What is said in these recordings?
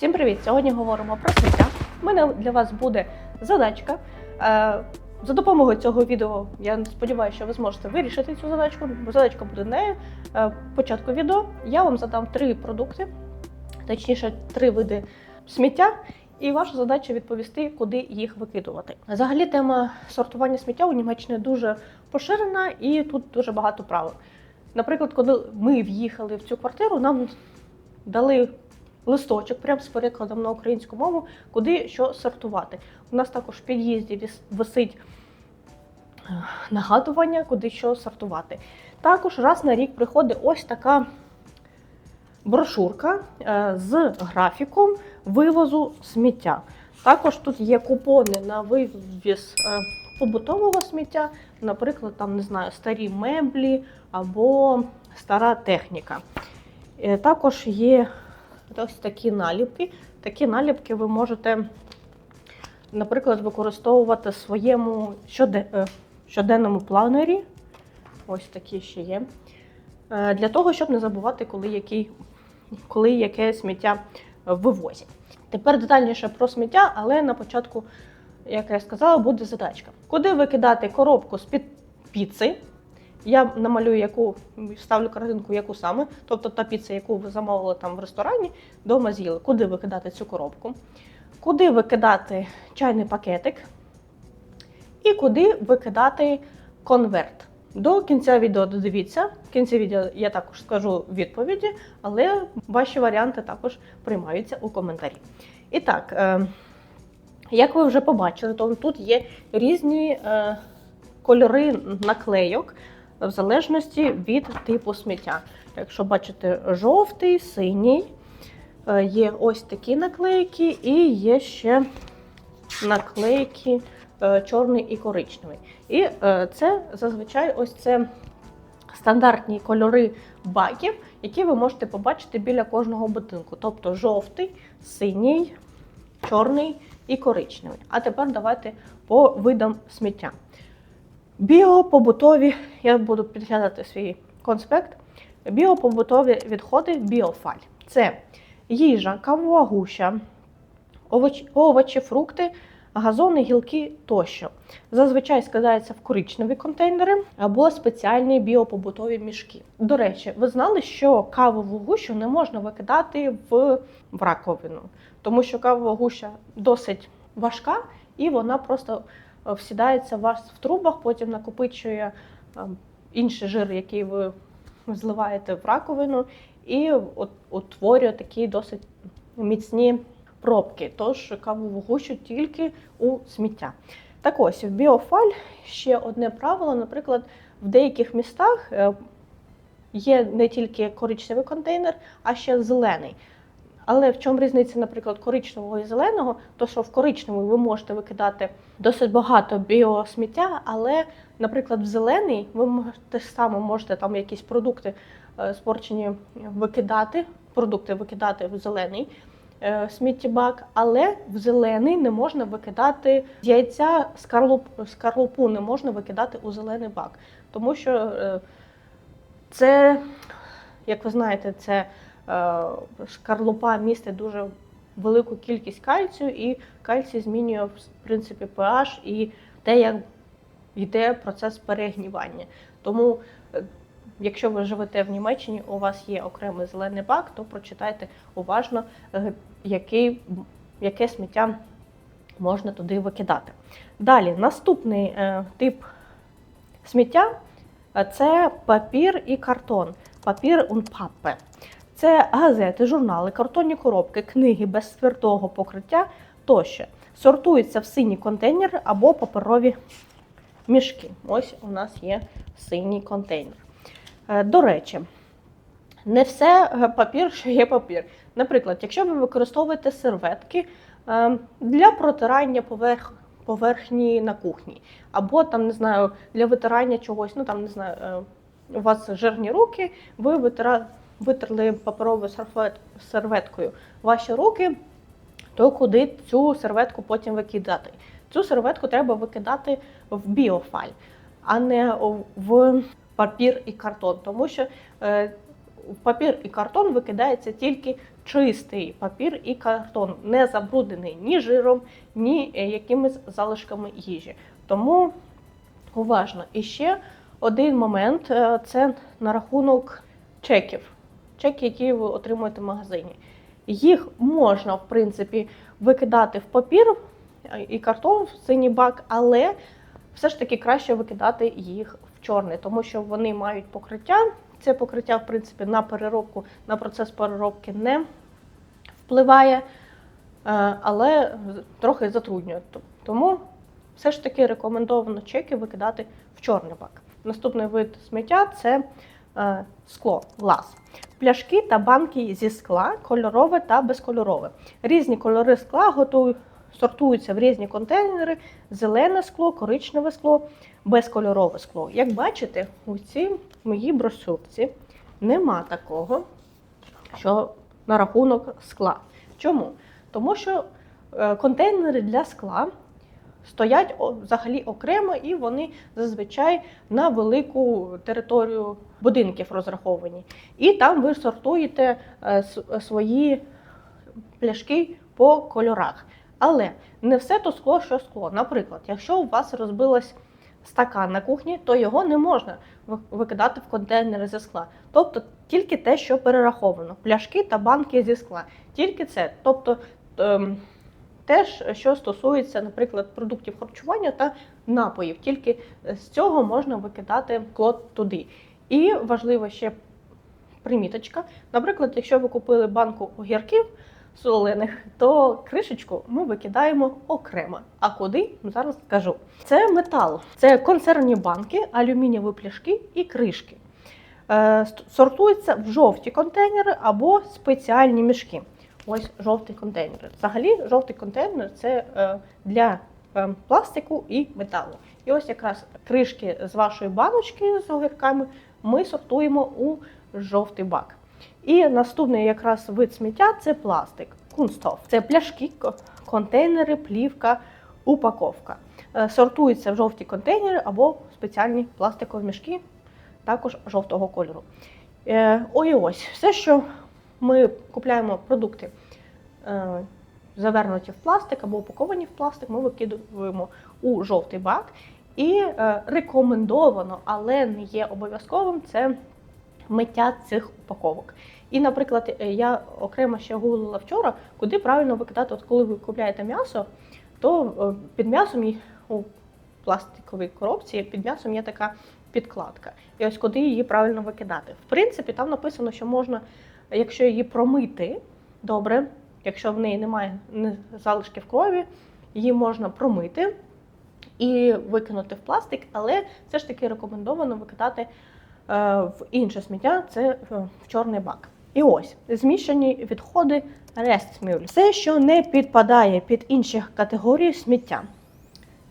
Всім привіт! Сьогодні говоримо про сміття. У мене для вас буде задачка. Е, За допомогою цього відео я сподіваюся, що ви зможете вирішити цю задачку. Бо задачка буде не е, початку відео. Я вам задам три продукти, точніше, три види сміття. І ваша задача відповісти, куди їх викидувати. Взагалі, тема сортування сміття у Німеччині дуже поширена і тут дуже багато правил. Наприклад, коли ми в'їхали в цю квартиру, нам дали листочок прямо з перекладом на українську мову, куди що сортувати. У нас також в під'їзді висить е, нагадування, куди що сортувати. Також раз на рік приходить ось така брошурка е, з графіком вивозу сміття. Також тут є купони на вивіз е, побутового сміття, наприклад, там не знаю, старі меблі або стара техніка. Також є ось такі наліпки. Такі наліпки ви можете, наприклад, використовувати в своєму е, щоденному планері. Ось такі ще є. Е, Для того, щоб не забувати, коли, який, коли яке сміття вивозять. Тепер детальніше про сміття, але на початку, як я сказала, буде задачка. Куди викидати коробку з-під піци? Я намалюю, яку ставлю картинку, яку саме, тобто та піца, яку ви замовили там в ресторані, вдома з'їли. Куди викидати цю коробку? Куди викидати чайний пакетик? І куди викидати конверт? До кінця відео додивіться. В кінці відео я також скажу відповіді, але ваші варіанти також приймаються у коментарі. І так, е, як ви вже побачили, то тут є різні е, кольори наклейок в залежності від типу сміття. Якщо бачите, жовтий, синій, е, є ось такі наклейки, і є ще наклейки е, чорний і коричневий. І е, це зазвичай ось це стандартні кольори баків, які ви можете побачити біля кожного будинку. Тобто жовтий, синій, чорний і коричневий. А тепер давайте по видам сміття. Біопобутові, я буду підглядати свій конспект. Біопобутові відходи біофаль. Це їжа, кавова гуща, овочі, овочі, фрукти, газони, гілки тощо. Зазвичай складається в коричневі контейнери або спеціальні біопобутові мішки. До речі, ви знали, що кавову гущу не можна викидати в, раковину, тому що кавова гуща досить важка і вона просто всідається у вас в трубах, потім накопичує е, інший жир, який ви зливаєте в раковину, і утворює такі досить міцні пробки. Тож кавову гущу тільки у сміття. Так ось, в біофаль ще одне правило, наприклад, в деяких містах е, є не тільки коричневий контейнер, а ще зелений. Але в чому різниця, наприклад, коричневого і зеленого? То що в коричневий ви можете викидати досить багато біосміття, але, наприклад, в зелений ви м- те ж саме можете там якісь продукти е, спорчені викидати, продукти викидати в зелений е, сміттєбак, але в зелений не можна викидати яйця, скарлуп, скарлупу не можна викидати у зелений бак, тому що е, це, як ви знаєте, це шкарлупа містить дуже велику кількість кальцію, і кальцій змінює в принципі pH і те, як йде процес перегнівання. Тому, е, якщо ви живете в Німеччині, у вас є окремий зелений бак, то прочитайте уважно, е, який, яке сміття можна туди викидати. Далі, наступний е, тип сміття е, це папір і картон. Папір und Pappe. Це газети, журнали, картонні коробки, книги без твердого покриття тощо. Сортуються в сині контейнери або паперові мішки. Ось у нас є синій контейнер. Е, До речі, не все е, папір, що є папір. Наприклад, якщо ви використовуєте серветки е, для протирання поверх, поверхні на кухні, або там, не знаю, для витирання чогось, ну там не знаю, у вас жирні руки, ви витира, витерли паперовою сервет, серветкою ваші руки, то куди цю серветку потім викидати? Цю серветку треба викидати в біофаль, а не в папір і картон, тому що е, в папір і картон викидається тільки чистий папір і картон, не забруднений ні жиром, ні е, якимись залишками їжі. Тому уважно. І ще один момент е, це на рахунок чеків. Чеки, які ви отримуєте в магазині. Їх можна, в принципі, викидати в папір е, і картон в синій бак, але все ж таки краще викидати їх в чорний, тому що вони мають покриття. Це покриття, в принципі, на переробку, на процес переробки не впливає, е, але трохи затруднює. Тому все ж таки рекомендовано чеки викидати в чорний бак. Наступний вид сміття це скло, глаз. Пляшки та банки зі скла, кольорове та безкольорове. Різні кольори скла готують, сортуються в різні контейнери: зелене скло, коричневе скло, безкольорове скло. Як бачите, у цій моїй брошурці нема такого, що на рахунок скла. Чому? Тому що е, контейнери для скла стоять взагалі окремо, і вони зазвичай на велику територію будинків розраховані. І там ви сортуєте е, свої пляшки по кольорах. Але не все то скло, що скло. Наприклад, якщо у вас розбилось стакан на кухні, то його не можна викидати в контейнери зі скла. Тобто тільки те, що перераховано: пляшки та банки зі скла. Тільки це. Тобто ем, теж, що стосується, наприклад, продуктів харчування та напоїв. Тільки з цього можна викидати скло туди. І важливо ще приміточка. Наприклад, якщо ви купили банку огірків солених, то кришечку ми викидаємо окремо. А куди зараз скажу. Це метал, це консервні банки, алюмінієві пляшки і кришки. Е, Сортуються в жовті контейнери або спеціальні мішки. Ось жовтий контейнер. Взагалі, жовтий контейнер це е, для е, пластику і металу. І ось якраз кришки з вашої баночки з огірками ми сортуємо у жовтий бак. І наступний якраз вид сміття це пластик. Кунстоф. Це пляшки, контейнери, плівка, упаковка. Е, Сортуються в жовті контейнери або спеціальні пластикові мішки, також жовтого кольору. Ой, ось все, що ми купляємо продукти, е, завернуті в пластик або упаковані в пластик, ми викидуємо у жовтий бак. І е, рекомендовано, але не є обов'язковим, це миття цих упаковок. І, наприклад, е, я окремо ще гуглила вчора, куди правильно викидати, от коли ви купляєте м'ясо, то під м'ясом у пластиковій коробці під м'ясом є така підкладка. І ось куди її правильно викидати. В принципі, там написано, що можна, якщо її промити добре, якщо в неї немає не- залишків крові, її можна промити і викинути в пластик, але все ж таки рекомендовано викидати е, в інше сміття, це е, в чорний бак. І ось змішані відходи рестмюль. Все, що не підпадає під інші категорії сміття,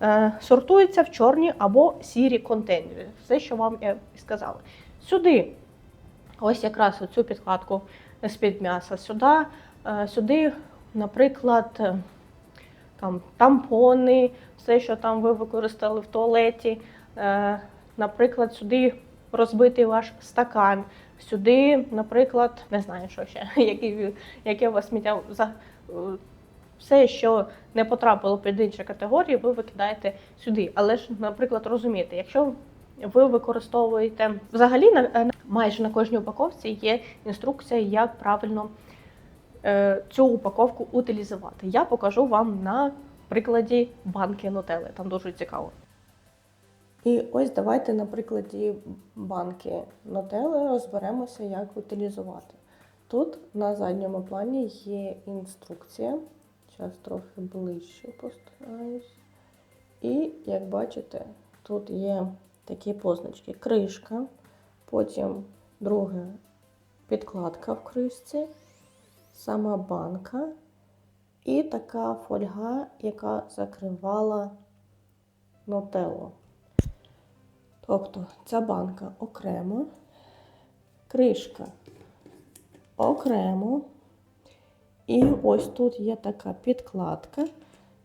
е, сортується в чорні або сірі контейнери. Все, що вам я сказала. Сюди, ось якраз оцю підкладку з-під м'яса, сюди, е, сюди, наприклад, е, там тампони, все, що там ви використали в туалеті. Е, наприклад, сюди розбитий ваш стакан, сюди, наприклад, не знаю, що ще, які, яке у вас сміття Все, що не потрапило під інші категорії, ви викидаєте сюди. Але ж, наприклад, розумієте, якщо ви використовуєте взагалі на на- майже на кожній упаковці є інструкція, як правильно е, цю упаковку утилізувати. Я покажу вам на прикладі банки нутели. Там дуже цікаво. І ось давайте на прикладі банки нутели розберемося, як утилізувати. Тут на задньому плані є інструкція. Зараз трохи ближче постараюсь. І як бачите, тут є такі позначки: кришка, потім друге підкладка в кришці, сама банка і така фольга, яка закривала нутеллу. Тобто ця банка окремо, кришка окремо. І ось тут є така підкладка.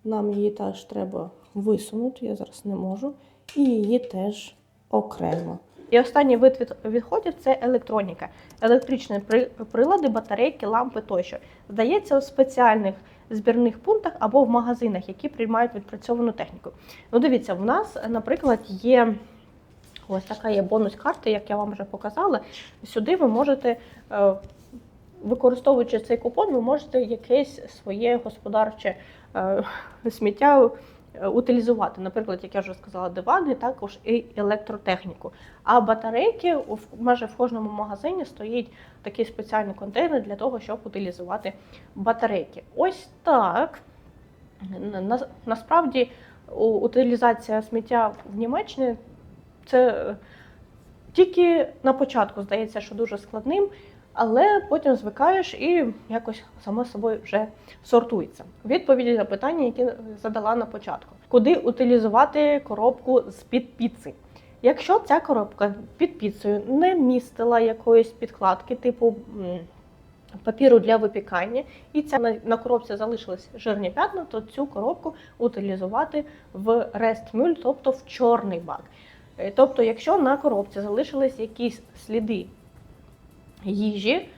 Нам її теж треба висунути, я зараз не можу. І її теж окремо. І останній вид від- відходів це електроніка, електричні при- прилади, батарейки, лампи тощо. Здається, у спеціальних збірних пунктах або в магазинах, які приймають відпрацьовану техніку. Ну, дивіться, в нас, наприклад, є ось така є бонус-карта, як я вам вже показала. Сюди ви можете, е, використовуючи цей купон, ви можете якесь своє господарче е, сміття утилізувати. Наприклад, як я вже сказала, дивани, також і електротехніку. А батарейки майже в кожному магазині стоїть такий спеціальний контейнер для того, щоб утилізувати батарейки. Ось так. На- на- Насправді утилізація сміття в Німеччині це е, тільки на початку здається, що дуже складним, але потім звикаєш і якось само собою вже сортується. Відповіді на питання, які задала на початку: куди утилізувати коробку з-під піци? Якщо ця коробка під піцею не містила якоїсь підкладки, типу папіру для випікання, і ця на, на коробці залишились жирні п'ятна, то цю коробку утилізувати в рестмюль, тобто в чорний бак. Е, Тобто, якщо на коробці залишились якісь сліди їжі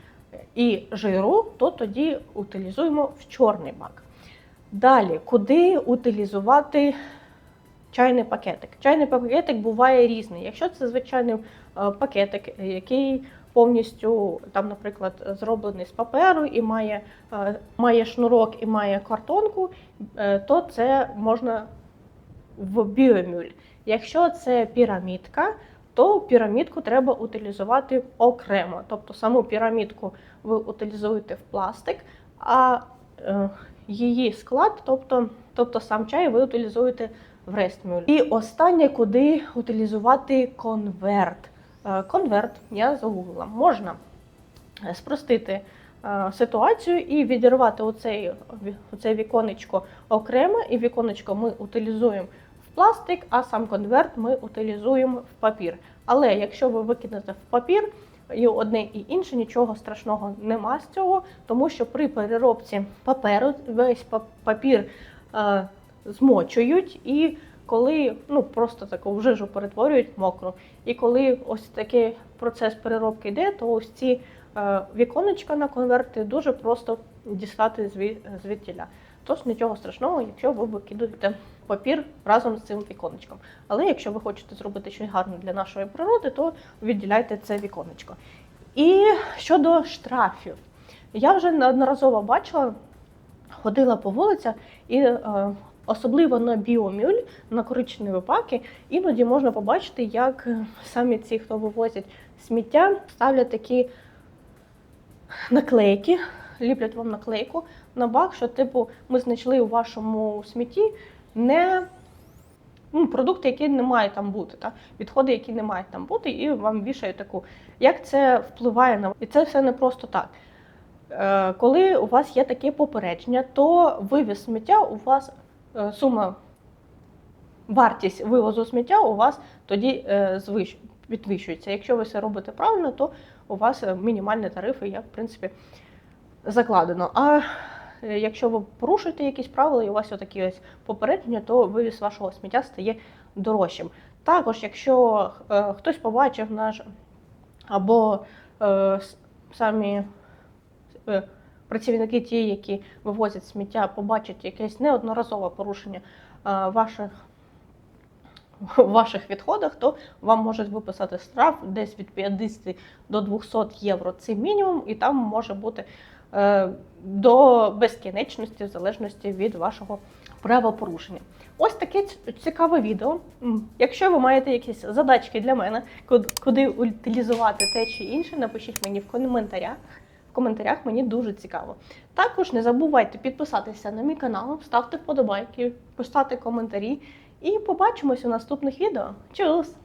і жиру, то тоді утилізуємо в чорний бак. Далі, куди утилізувати чайний пакетик? Чайний пакетик буває різний. Якщо це звичайний е, пакетик, який повністю там, наприклад, зроблений з паперу і має, е, має шнурок і має картонку, е, то це можна в біомюль. Якщо це пірамідка, то пірамідку треба утилізувати окремо. Тобто саму пірамідку ви утилізуєте в пластик, а е, її склад, тобто, тобто сам чай, ви утилізуєте в рестмюль. І останнє, куди утилізувати конверт. Е, Конверт, я загуглила, можна е, спростити ситуацію і відірвати оцей, оце віконечко окремо, і віконечко ми утилізуємо пластик, а сам конверт ми утилізуємо в папір. Але якщо ви викинете в папір, і одне і інше, нічого страшного нема з цього, тому що при переробці паперу весь папір е, змочують і коли ну просто таку в жижу перетворюють мокру. І коли ось такий процес переробки йде, то ось ці е, віконечка на конверти дуже просто дістати звідтіля. Тож нічого страшного, якщо ви викидуєте папір разом з цим віконечком. Але якщо ви хочете зробити щось гарне для нашої природи, то відділяйте це віконечко. І щодо штрафів, я вже неодноразово бачила, ходила по вулицях і. Е, Особливо на біомюль, на коричневі паки, іноді можна побачити, як самі ці, хто вивозять сміття, ставлять такі наклейки, ліплять вам наклейку на бак, що типу ми знайшли у вашому смітті не ну, продукти, які не мають там бути, та? відходи, які не мають там бути, і вам вішають таку. Як це впливає на і це все не просто так. Е, Коли у вас є таке попередження, то вивіз сміття у вас е, сума, вартість вивозу сміття у вас тоді е, звищ- підвищується. Якщо ви все робите правильно, то у вас е, мінімальні тарифи, як в принципі закладено. А якщо ви порушуєте якісь правила і у вас такі ось попередження, то вивіз вашого сміття стає дорожчим. Також, якщо е, хтось побачив наш або е, самі е, працівники, ті, які вивозять сміття, побачать якесь неодноразове порушення е, ваших в ваших відходах, то вам можуть виписати штраф десь від 50 до 200 євро. Це мінімум, і там може бути е, до безкінечності, в залежності від вашого правопорушення. Ось таке цікаве відео. Якщо ви маєте якісь задачки для мене, куди утилізувати те чи інше, напишіть мені в коментарях. В коментарях мені дуже цікаво. Також не забувайте підписатися на мій канал, ставте вподобайки, писати коментарі. І побачимось у наступних відео. Чус!